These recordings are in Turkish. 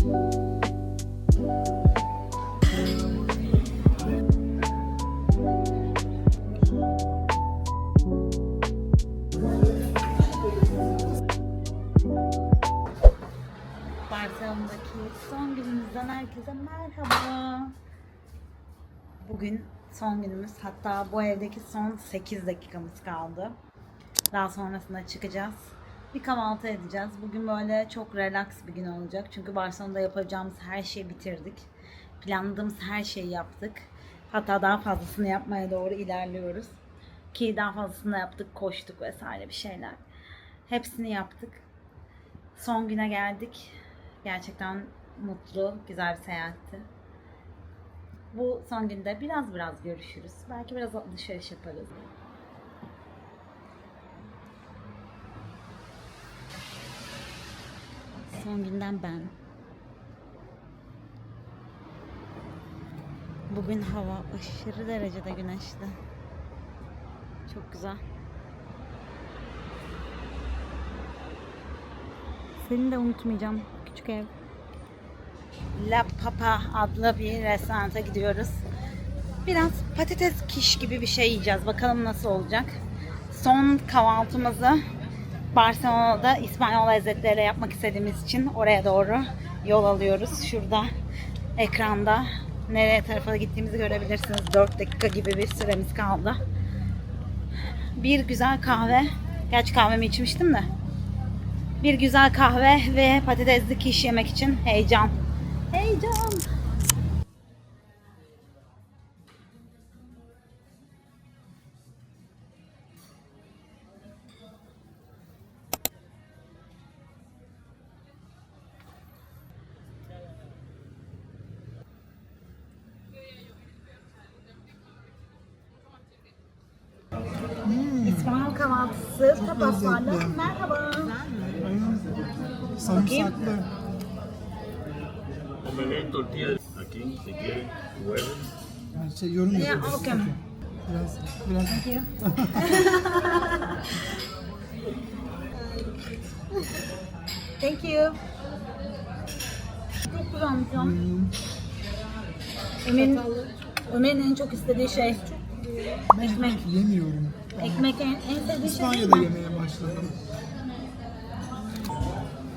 Barcelona'daki son günümüzden herkese merhaba. Bugün son günümüz. Hatta bu evdeki son 8 dakikamız kaldı. Daha sonrasında çıkacağız. Bir kahvaltı edeceğiz. Bugün böyle çok relax bir gün olacak. Çünkü Barcelona'da yapacağımız her şeyi bitirdik. Planladığımız her şeyi yaptık. Hatta daha fazlasını yapmaya doğru ilerliyoruz. Ki daha fazlasını yaptık, koştuk vesaire bir şeyler. Hepsini yaptık. Son güne geldik. Gerçekten mutlu, güzel bir seyahatti. Bu son günde biraz biraz görüşürüz. Belki biraz alışveriş yaparız. Son günden ben. Bugün hava aşırı derecede güneşli. Çok güzel. Seni de unutmayacağım. Küçük ev. La Papa adlı bir restoranta gidiyoruz. Biraz patates kiş gibi bir şey yiyeceğiz. Bakalım nasıl olacak. Son kahvaltımızı Barcelona'da İspanyol lezzetleriyle yapmak istediğimiz için oraya doğru yol alıyoruz. Şurada ekranda nereye tarafa gittiğimizi görebilirsiniz. 4 dakika gibi bir süremiz kaldı. Bir güzel kahve. Gerçi kahvemi içmiştim de. Bir güzel kahve ve patatesli kiş yemek için heyecan. Heyecan. Kahvaltısı, tapaslarla. lezzetli. Merhaba. Aynen. Sarımsaklı. Omelette, tortilla aquí, si quieren. Yani şey yorum Ya, yapıyoruz. okey. Biraz, biraz Thank you. Thank you. Çok güzelmiş ya. hmm, Ömer'in, Ömer'in en çok istediği şey ekmek. yemiyorum. Ekmek en, en sevdiği şey İspanya'da mi? yemeye başladım.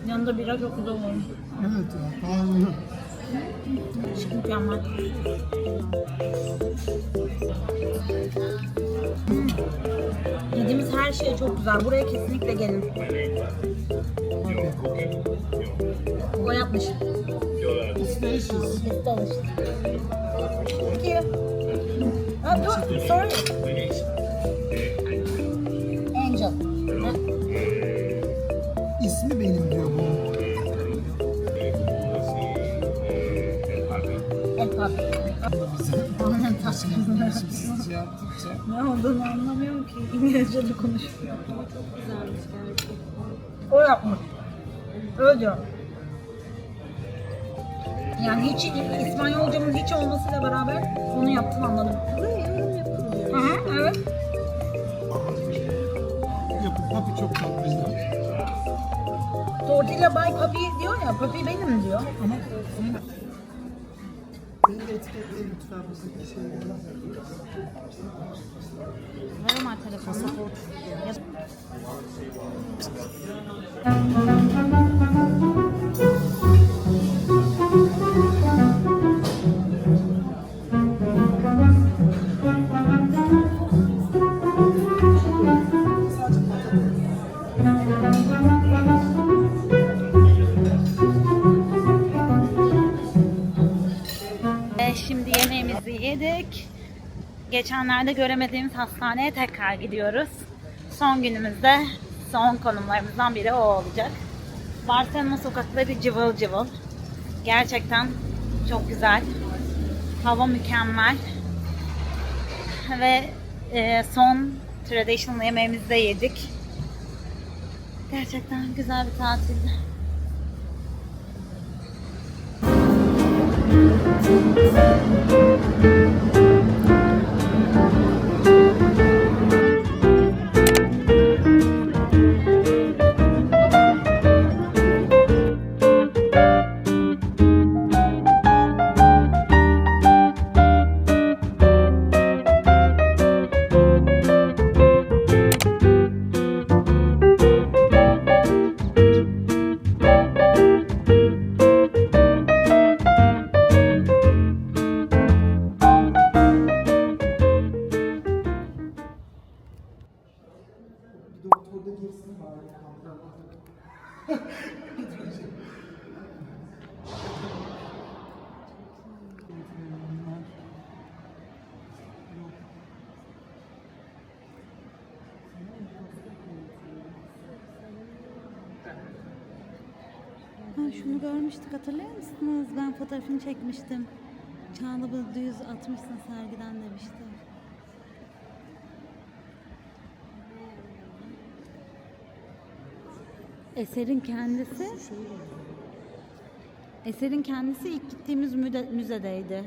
Yanında bira çok güzel olur. Evet ya. Pahalı. Mükemmel. Hmm. Yediğimiz her şey çok güzel. Buraya kesinlikle gelin. O yapmış. It's delicious. Bitti alıştı. Thank you. Ah, dur, sorry. Angel. Ha, İsmi benim diyor bu. El papi. Aynen şey yaptıkça. Ne olduğunu anlamıyorum ki. İngilizce de konuşuyor. O yapmış. Öyle diyor. Yani hiç İspanyolcamın hiç olmasıyla beraber onu yaptım anladım. Hı hı, evet. Papi çok tatlı. Tortilla by papi diyor ya, papi benim diyor. Ama ama beni de etiketleyin lütfen bizdeki şeyleri. Ver Ömer telefonunu. Yaz- Geçenlerde göremediğimiz hastaneye tekrar gidiyoruz. Son günümüzde son konumlarımızdan biri o olacak. Barcelona sokakları cıvıl cıvıl. Gerçekten çok güzel. Hava mükemmel. Ve e, son traditional yemeğimizi de yedik. Gerçekten güzel bir tatildi. Ha, şunu görmüştük hatırlıyor musunuz? Ben fotoğrafını çekmiştim. Çağla Düz atmışsın sergiden demişti. Eserin kendisi Eserin kendisi ilk gittiğimiz müde, müzedeydi.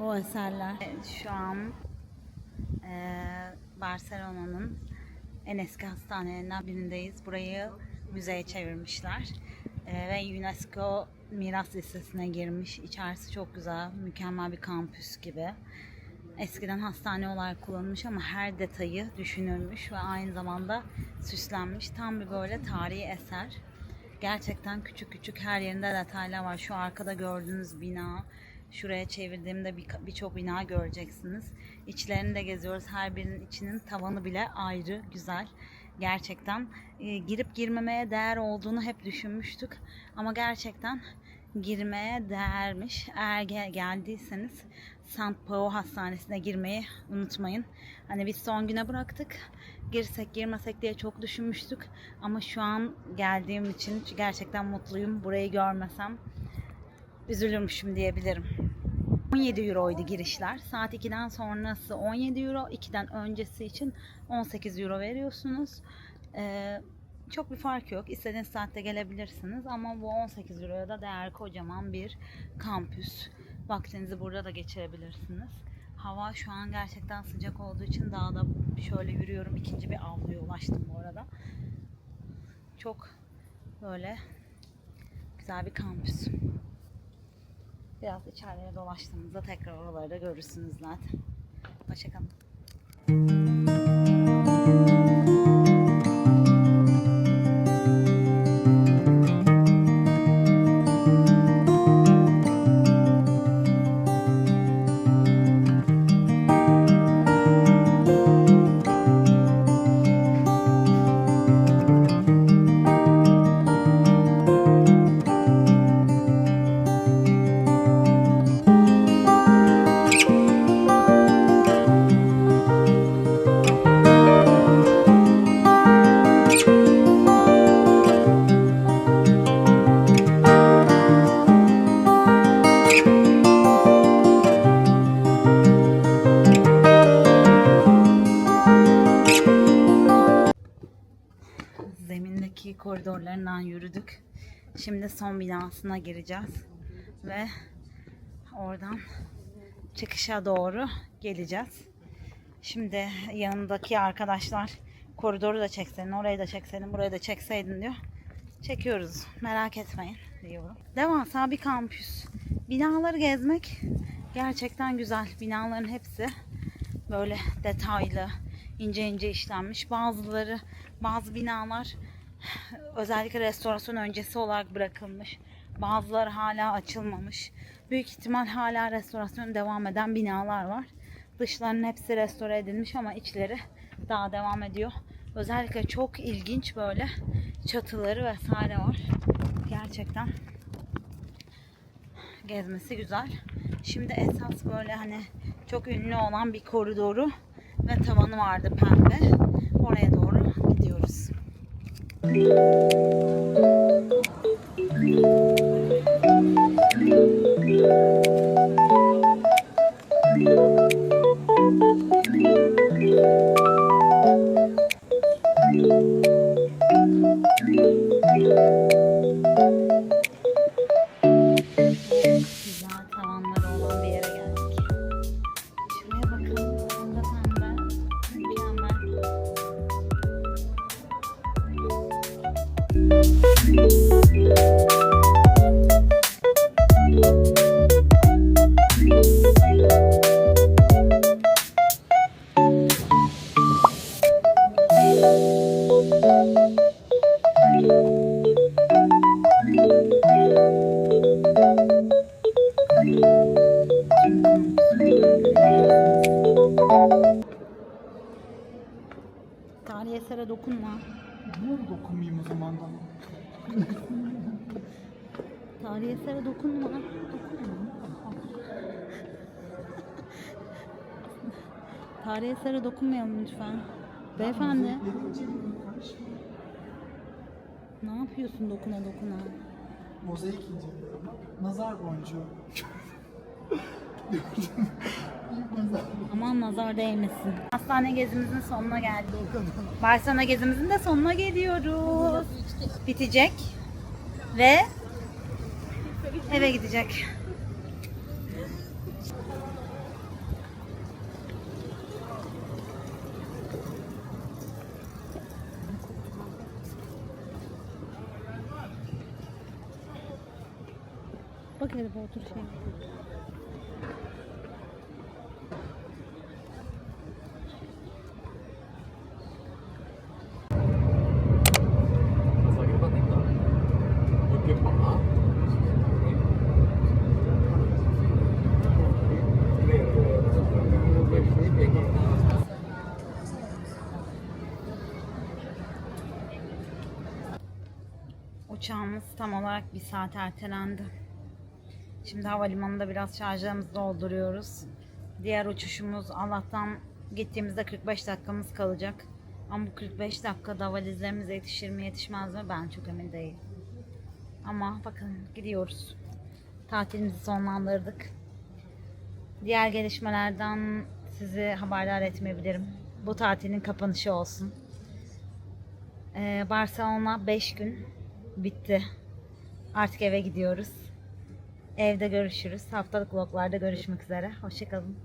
O eserler. Şu an eee, Barcelona'nın en eski hastanelerinden birindeyiz. Burayı müzeye çevirmişler. Eee, ve UNESCO miras listesine girmiş. İçerisi çok güzel, mükemmel bir kampüs gibi. Eskiden hastane olarak kullanılmış ama her detayı düşünülmüş ve aynı zamanda süslenmiş. Tam bir böyle tarihi eser. Gerçekten küçük küçük her yerinde detaylar var. Şu arkada gördüğünüz bina, şuraya çevirdiğimde bir- birçok bina göreceksiniz. İçlerini de geziyoruz. Her birinin içinin tavanı bile ayrı, güzel. Gerçekten e, girip girmemeye değer olduğunu hep düşünmüştük. Ama gerçekten girmeye değermiş. Eğer gel- geldiyseniz St. Pao Hastanesi'ne girmeyi unutmayın. Hani biz son güne bıraktık. Girsek girmesek diye çok düşünmüştük. Ama şu an geldiğim için gerçekten mutluyum. Burayı görmesem üzülürmüşüm diyebilirim. 17 euroydu girişler. Saat 2'den sonrası 17 euro. 2'den öncesi için 18 euro veriyorsunuz. Ee, çok bir fark yok. İstediğiniz saatte gelebilirsiniz. Ama bu 18 euroya da değer kocaman bir kampüs. Vaktinizi burada da geçirebilirsiniz. Hava şu an gerçekten sıcak olduğu için dağda şöyle yürüyorum. İkinci bir avluya ulaştım bu arada. Çok böyle güzel bir kampüs. Biraz içeriye dolaştığımızda tekrar oraları da görürsünüz zaten. Hoşçakalın. Koridorlarından yürüdük. Şimdi son binasına gireceğiz ve oradan çıkışa doğru geleceğiz. Şimdi yanındaki arkadaşlar koridoru da çekseydin, orayı da çekseydin, burayı da çekseydin diyor. Çekiyoruz. Merak etmeyin diyorum. Devasa bir kampüs. Binaları gezmek gerçekten güzel. Binaların hepsi böyle detaylı, ince ince işlenmiş. Bazıları, bazı binalar özellikle restorasyon öncesi olarak bırakılmış. Bazıları hala açılmamış. Büyük ihtimal hala restorasyon devam eden binalar var. Dışlarının hepsi restore edilmiş ama içleri daha devam ediyor. Özellikle çok ilginç böyle çatıları vesaire var. Gerçekten gezmesi güzel. Şimdi esas böyle hani çok ünlü olan bir koridoru ve tavanı vardı pembe. Oraya doğru. Güzel Tarihi esere dokunma. Niye dokunmayayım o zaman da? Tarihi esere dokunma. Tarihi esere dokunmayalım lütfen. Beyefendi. Ne yapıyorsun dokuna dokuna? Mozaik inceliyorum. Nazar boncuğu. Aman nazar değmesin. Hastane gezimizin sonuna geldik. Barcelona gezimizin de sonuna geliyoruz. Bitecek. Ve eve gidecek. Bak hadi bu otur şey. Uçağımız tam olarak bir saat ertelendi. Şimdi havalimanında biraz şarjlarımızı dolduruyoruz. Diğer uçuşumuz Allah'tan gittiğimizde 45 dakikamız kalacak. Ama bu 45 dakikada valizlerimize yetişir mi yetişmez mi ben çok emin değilim. Ama bakın gidiyoruz. Tatilimizi sonlandırdık. Diğer gelişmelerden sizi haberdar etmeyebilirim. Bu tatilin kapanışı olsun. Ee, Barcelona 5 gün bitti. Artık eve gidiyoruz. Evde görüşürüz. Haftalık vloglarda görüşmek üzere. Hoşçakalın.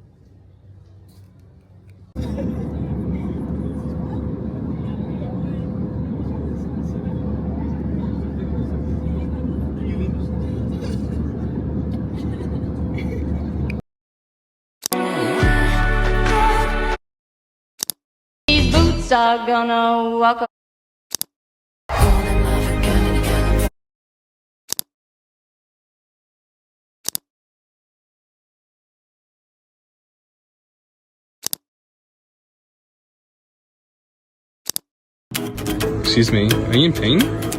Are gonna walk. Excuse me, are you in pain?